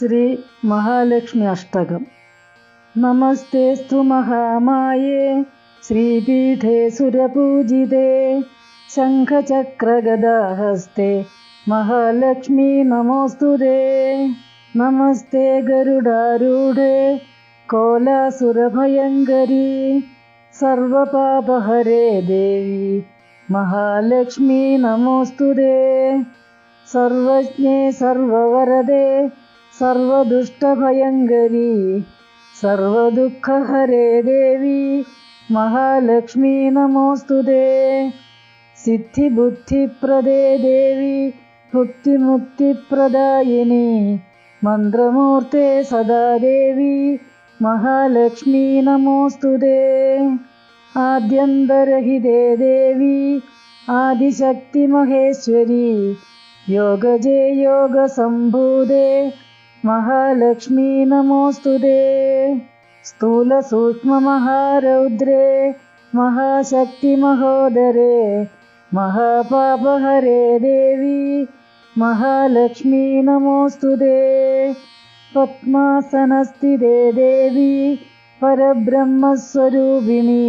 श्री महालक्ष्मी अष्टकम्। नमस्तेऽस्तु महामाये श्रीपीठे सुरपूजिते शङ्खचक्रगदाहस्ते महालक्ष्मी नमोऽस्तु ते नमस्ते गरुडारूढे कोलासुरभयङ्करी सर्वपापहरे देवी महालक्ष्मी नमोऽस्तु ते सर्वज्ञे सर्ववरदे सर्वदुष्टभयङ्करी सर्वदुःखहरे देवी महालक्ष्मी नमोऽस्तु ते सिद्धिबुद्धिप्रदे देवी भुक्तिमुक्तिप्रदायिनी मन्त्रमूर्ते सदा देवी महालक्ष्मी नमोऽस्तु ते आद्यन्तरहिते देवी आदिशक्तिमहेश्वरी योगजे योगसम्भूते महालक्ष्मी नमोऽस्तु ते स्थूलसूक्ष्ममहारौद्रे महाशक्तिमहोदरे महापापहरे देवी महालक्ष्मी नमोऽस्तु ते पद्मासनस्थिते देवी परब्रह्मस्वरूपिणी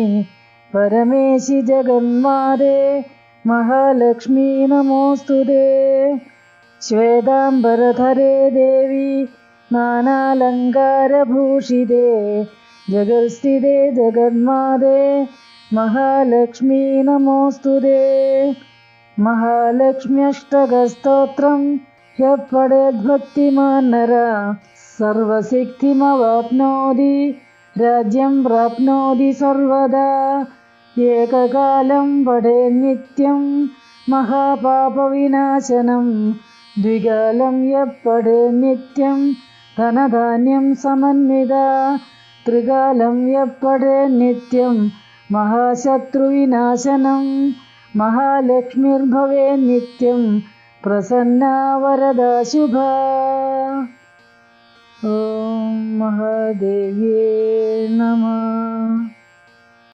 परमेशि जगन्मादे महालक्ष्मी नमोऽस्तु ते श्वेताम्बरधरे देवी नानालङ्कारभूषिते जगत्स्थिते जगन्मादे महालक्ष्मी नमोऽस्तु ते। महालक्ष्म्यष्टकस्तोत्रं ह्यः पडेद्भक्तिमान्नरा सर्वसिद्धिमवाप्नोति राज्यं प्राप्नोति सर्वदा। एककालं पठेन्नित्यं महापापविनाशनं द्विकालं यः पठेन्नित्यं धनधान्यं समन्विता। त्रिकालं यः पठेन्नित्यं महाशत्रुविनाशनं। महालक्ष्मीर्भवेन्नित्यं प्रसन्ना वरदा शुभा। ॐ महादेव्ये